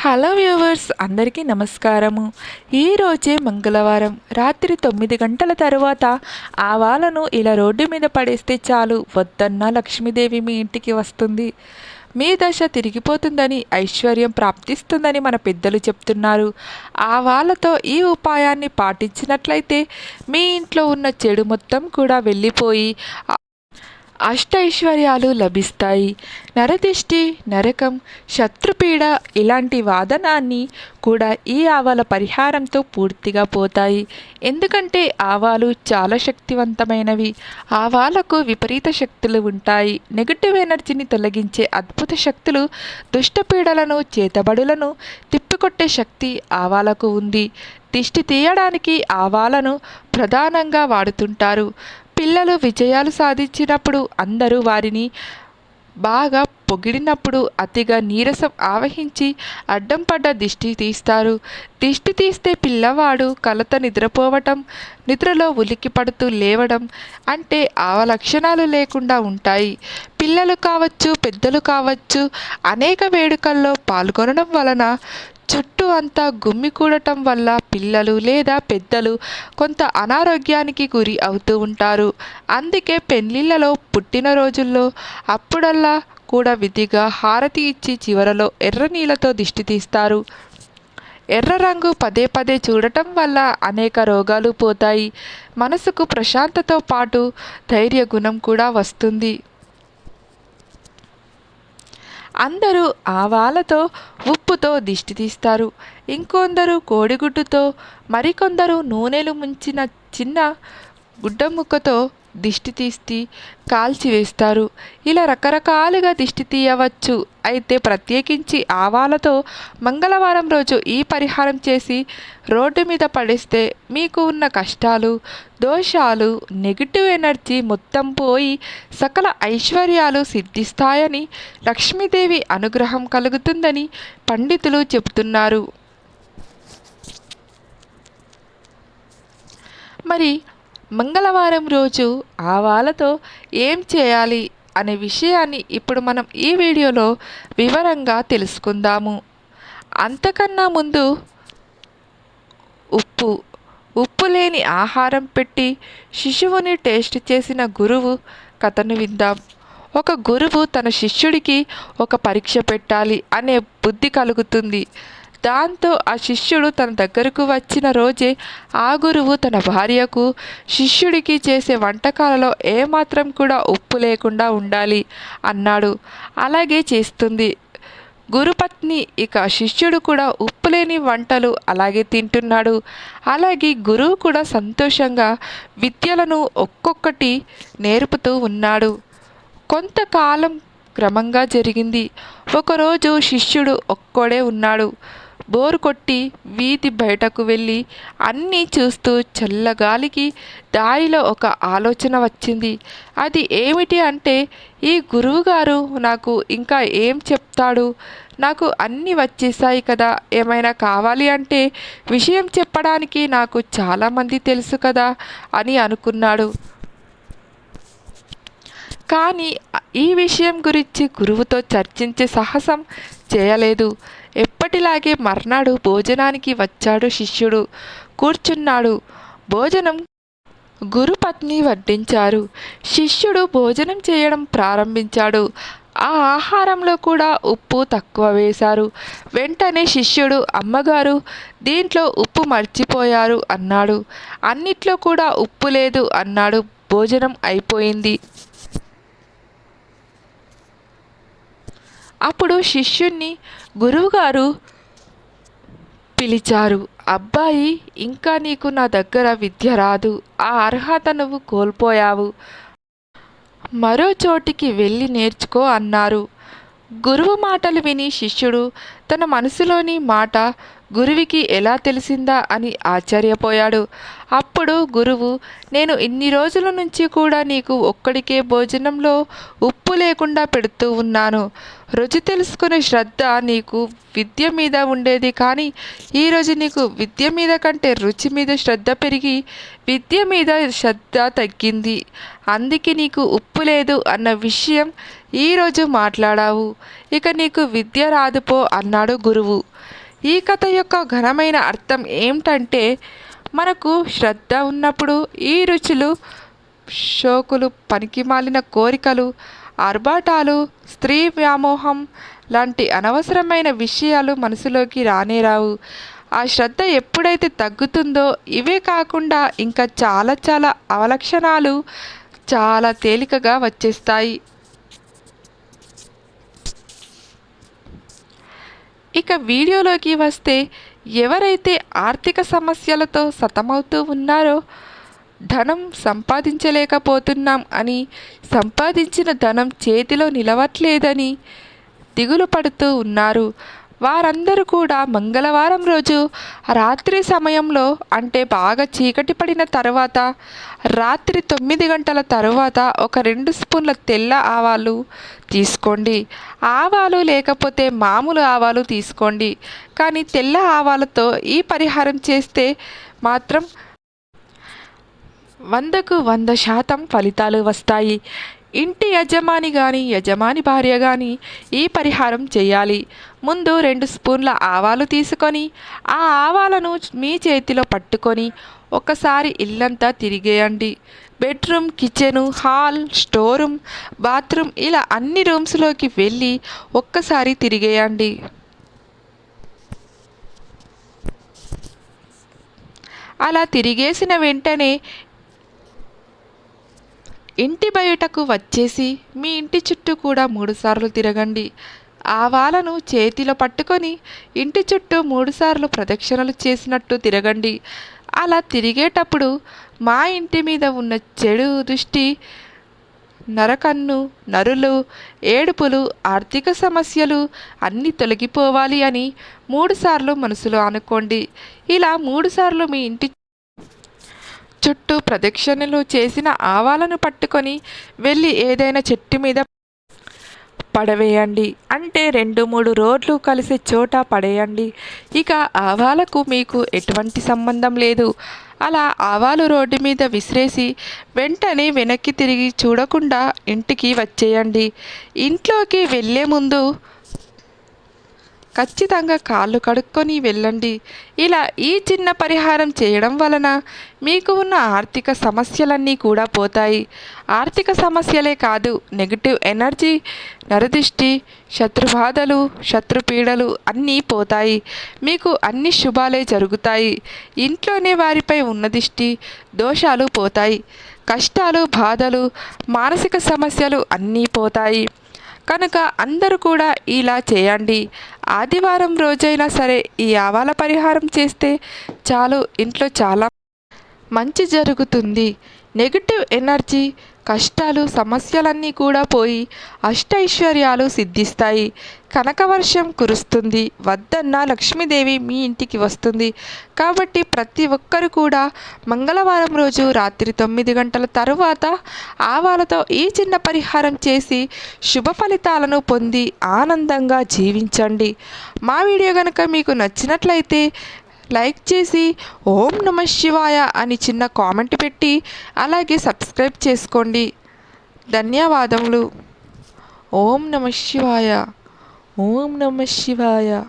Hello viewers అందరికీ నమస్కారము. ఈరోజే మంగళవారం రాత్రి తొమ్మిది గంటల తరువాత ఆవాలను ఇలా రోడ్డు మీద పడేస్తే చాలు వద్దన్న లక్ష్మీదేవి మీ ఇంటికి వస్తుంది. మీ దశ తిరిగిపోతుందని ఐశ్వర్యం ప్రాప్తిస్తుందని మన పెద్దలు చెప్తున్నారు. ఆవాలతో ఈ ఉపాయాన్ని పాటించినట్లయితే మీ ఇంట్లో ఉన్న చెడు మొత్తం కూడా వెళ్ళిపోయి అష్టైశ్వర్యాలు లభిస్తాయి. నరదిష్టి నరకం శత్రుపీడ ఇలాంటి వాదనాన్ని కూడా ఈ ఆవాల పరిహారంతో పూర్తిగా పోతాయి. ఎందుకంటే ఆవాలు చాలా శక్తివంతమైనవి. ఆవాలకు విపరీత శక్తులు ఉంటాయి. నెగటివ్ ఎనర్జీని తొలగించే అద్భుత శక్తులు దుష్టపీడలను చేతబడులను తిప్పికొట్టే శక్తి ఆవాలకు ఉంది. దిష్టి తీయడానికి ఆవాలను ప్రధానంగా వాడుతుంటారు. పిల్లలు విజయాలు సాధించినప్పుడు అందరూ వారిని బాగా పొగిడినప్పుడు అతిగా నీరసం ఆవహించి అడ్డం పడ్డ దిష్టి తీస్తారు. దిష్టి తీస్తే పిల్లవాడు కలత నిద్రపోవటం నిద్రలో ఉలిక్కి పడుతూ లేవడం అంటే ఆవ లక్షణాలు లేకుండా ఉంటాయి. పిల్లలు కావచ్చు పెద్దలు కావచ్చు అనేక వేడుకల్లో పాల్గొనడం వలన చుట్టూ అంతా గుమ్మి కూడటం వల్ల పిల్లలు లేదా పెద్దలు కొంత అనారోగ్యానికి గురి అవుతూ ఉంటారు. అందుకే పెళ్ళిళ్ళలో పుట్టినరోజుల్లో అప్పుడల్లా కూడా విధిగా హారతి ఇచ్చి చివరలో ఎర్ర నీళ్ళతో దిష్టి తీస్తారు. ఎర్ర రంగు పదే పదే చూడటం వల్ల అనేక రోగాలు పోతాయి. మనసుకు ప్రశాంతతో పాటు ధైర్య గుణం కూడా వస్తుంది. అందరూ ఆవాలతో ఉప్పుతో దిష్టి తీస్తారు. ఇంకొందరు కోడిగుడ్డుతో మరికొందరు నూనెలు ముంచిన చిన్న గుడ్డ ముక్కతో దిష్టి తీసి కాల్చివేస్తారు ఇలా రకరకాలుగా దిష్టి తీయవచ్చు. అయితే ప్రత్యేకించి ఆవాలతో మంగళవారం రోజు ఈ పరిహారం చేసి రోడ్డు మీద పడేస్తే మీకు ఉన్న కష్టాలు దోషాలు నెగిటివ్ ఎనర్జీ మొత్తం పోయి సకల ఐశ్వర్యాలు సిద్ధిస్తాయని లక్ష్మీదేవి అనుగ్రహం కలుగుతుందని పండితులు చెబుతున్నారు. మరి మంగళవారం రోజు ఆవాలతో ఏం చేయాలి అనే విషయాన్ని ఇప్పుడు మనం ఈ వీడియోలో వివరంగా తెలుసుకుందాము. అంతకన్నా ముందు ఉప్పు. ఉప్పు లేని ఆహారం పెట్టి శిశువుని టేస్ట్ చేసిన గురువు కథను విందాం. ఒక గురువు తన శిష్యుడికి ఒక పరీక్ష పెట్టాలి అనే బుద్ధి కలుగుతుంది. దాంతో ఆ శిష్యుడు తన దగ్గరకు వచ్చిన రోజే ఆ గురువు తన భార్యకు శిష్యుడికి చేసే వంటకాలలో ఏమాత్రం కూడా ఉప్పు లేకుండా ఉండాలి అన్నాడు. అలాగే చేస్తుంది. గురుపత్ని ఇక శిష్యుడు కూడా ఉప్పు లేని వంటలు అలాగే తింటున్నాడు. అలాగే గురువు కూడా సంతోషంగా విద్యలను ఒక్కొక్కటి నేర్పుతూ ఉన్నాడు. కొంతకాలం క్రమంగా జరిగింది. ఒకరోజు శిష్యుడు ఒక్కడే ఉన్నాడు. బోరు కొట్టి వీధి బయటకు వెళ్ళి అన్నీ చూస్తూ చల్లగాలికి దారిలో ఒక ఆలోచన వచ్చింది. అది ఏమిటి అంటే ఈ గురువుగారు నాకు ఇంకా ఏం చెప్తాడు? నాకు అన్నీ వచ్చేసాయి కదా ఏమైనా కావాలి అంటే విషయం చెప్పడానికి నాకు చాలామంది తెలుసు కదా అని అనుకున్నాడు. కానీ ఈ విషయం గురించి గురువుతో చర్చించే సాహసం చేయలేదు. ఎప్పటిలాగే మర్నాడు భోజనానికి వచ్చాడు శిష్యుడు. కూర్చున్నాడు. భోజనం గురుపత్ని వడ్డించారు. శిష్యుడు భోజనం చేయడం ప్రారంభించాడు. ఆ ఆహారంలో కూడా ఉప్పు తక్కువ వేశారు. వెంటనే శిష్యుడు అమ్మగారు దీంట్లో ఉప్పు మర్చిపోయారు అన్నాడు. అన్నిట్లో కూడా ఉప్పు లేదు అన్నాడు. భోజనం అయిపోయింది అప్పుడు శిష్యుణ్ణి గురువుగారు పిలిచారు అబ్బాయి ఇంకా నీకు నా దగ్గర విద్య రాదు ఆ అర్హత నువ్వు కోల్పోయావు. మరో చోటికి వెళ్ళి నేర్చుకో అన్నారు. గురువు మాటలు విని శిష్యుడు తన మనసులోని మాట గురువుకి ఎలా తెలిసిందా అని ఆశ్చర్యపోయాడు. అప్పుడు గురువు నేను ఇన్ని రోజుల నుంచి కూడా నీకు ఒక్కడికే భోజనంలో ఉప్పు లేకుండా పెడుతూ ఉన్నాను. రుచి తెలుసుకునే శ్రద్ధ నీకు విద్య మీద ఉండేది కానీ ఈరోజు నీకు విద్య మీద కంటే రుచి మీద శ్రద్ధ పెరిగి విద్య మీద శ్రద్ధ తగ్గింది. అందుకే నీకు ఉప్పు లేదు అన్న విషయం ఈరోజు మాట్లాడావు. ఇక నీకు విద్య రాదుపో అన్నాడు గురువు. ఈ కథ యొక్క ఘనమైన అర్థం ఏమిటంటే మనకు శ్రద్ధ ఉన్నప్పుడు ఈ రుచులు షోకులు పనికిమాలిన కోరికలు ఆర్భాటాలు స్త్రీ వ్యామోహం లాంటి అనవసరమైన విషయాలు మనసులోకి రానే రావు. ఆ శ్రద్ధ ఎప్పుడైతే తగ్గుతుందో ఇవే కాకుండా ఇంకా చాలా చాలా అవలక్షణాలు చాలా తేలికగా వచ్చేస్తాయి. ఇక వీడియోలోకి వస్తే ఎవరైతే ఆర్థిక సమస్యలతో సతమవుతూ ఉన్నారో ధనం సంపాదించలేకపోతున్నాం అని సంపాదించిన ధనం చేతిలో నిలవట్లేదని దిగులు పడుతూ ఉన్నారు. వారందరూ కూడా మంగళవారం రోజు రాత్రి సమయంలో అంటే బాగా చీకటి పడిన తర్వాత రాత్రి తొమ్మిది గంటల తర్వాత ఒక రెండు స్పూన్ల తెల్ల ఆవాలు తీసుకోండి. ఆవాలు లేకపోతే మామూలు ఆవాలు తీసుకోండి. కానీ తెల్ల ఆవాలతో ఈ పరిహారం చేస్తే మాత్రం వందకు వంద శాతం ఫలితాలు వస్తాయి. ఇంటి యజమాని కానీ యజమాని భార్య కానీ ఈ పరిహారం చేయాలి. ముందు రెండు స్పూన్ల ఆవాలు తీసుకొని ఆ ఆవాలను మీ చేతిలో పట్టుకొని ఒకసారి ఇల్లంతా తిరిగేయండి. Bedroom kitchen hall store room bathroom ఇలా అన్ని రూమ్స్లోకి వెళ్ళి ఒక్కసారి తిరిగేయండి. అలా తిరిగేసిన వెంటనే ఇంటి బయటకు వచ్చేసి మీ ఇంటి చుట్టూ కూడా మూడుసార్లు తిరగండి. ఆవాలను చేతిలో పట్టుకొని ఇంటి చుట్టూ మూడుసార్లు ప్రదక్షిణలు చేసినట్టు తిరగండి. అలా తిరిగేటప్పుడు మా ఇంటి మీద ఉన్న చెడు దృష్టి నరకన్ను నరులు ఏడుపులు ఆర్థిక సమస్యలు అన్నీ తొలగిపోవాలి అని మూడుసార్లు మనసులో అనుకోండి. ఇలా మూడుసార్లు మీ ఇంటి చుట్టూ ప్రదక్షిణలు చేసిన ఆవాలను పట్టుకొని వెళ్ళి ఏదైనా చెట్టు మీద పడవేయండి. అంటే రెండు మూడు రోడ్లు కలిసే చోట పడేయండి. ఇక ఆవాలకు మీకు ఎటువంటి సంబంధం లేదు. అలా ఆవాలు రోడ్డు మీద విసిరేసి వెంటనే వెనక్కి తిరిగి చూడకుండా ఇంటికి వచ్చేయండి. ఇంట్లోకి వెళ్ళే ముందు ఖచ్చితంగా కాళ్ళు కడుక్కొని వెళ్ళండి. ఇలా ఈ చిన్న పరిహారం చేయడం వలన మీకు ఉన్న ఆర్థిక సమస్యలన్నీ కూడా పోతాయి. ఆర్థిక సమస్యలే కాదు నెగిటివ్ ఎనర్జీ నరదిష్టి శత్రుబాధలు శత్రుపీడలు అన్నీ పోతాయి. మీకు అన్ని శుభాలే జరుగుతాయి. ఇంట్లోనే వారిపై ఉన్న దిష్టి దోషాలు పోతాయి. కష్టాలు బాధలు మానసిక సమస్యలు అన్నీ పోతాయి. కనుక అందరూ కూడా ఇలా చేయండి. ఆదివారం రోజైనా సరే ఈ ఆవాల పరిహారం చేస్తే చాలు ఇంట్లో చాలా మంచి జరుగుతుంది. నెగిటివ్ ఎనర్జీ కష్టాలు సమస్యలన్నీ కూడా పోయి అష్టైశ్వర్యాలు సిద్ధిస్తాయి. కనకవర్షం కురుస్తుంది. వద్దన్న లక్ష్మీదేవి మీ ఇంటికి వస్తుంది. కాబట్టి ప్రతి ఒక్కరు కూడా మంగళవారం రోజు రాత్రి తొమ్మిది గంటల తరువాత ఆవాలతో ఈ చిన్న పరిహారం చేసి శుభ ఫలితాలను పొంది ఆనందంగా జీవించండి. మా వీడియో కనుక మీకు నచ్చినట్లయితే లైక్ చేసి ఓం నమ శివాయ అని చిన్న కామెంట్ పెట్టి అలాగే సబ్స్క్రైబ్ చేసుకోండి. ధన్యవాదములు. ఓం నమ శివాయ. ఓం నమ శివాయ.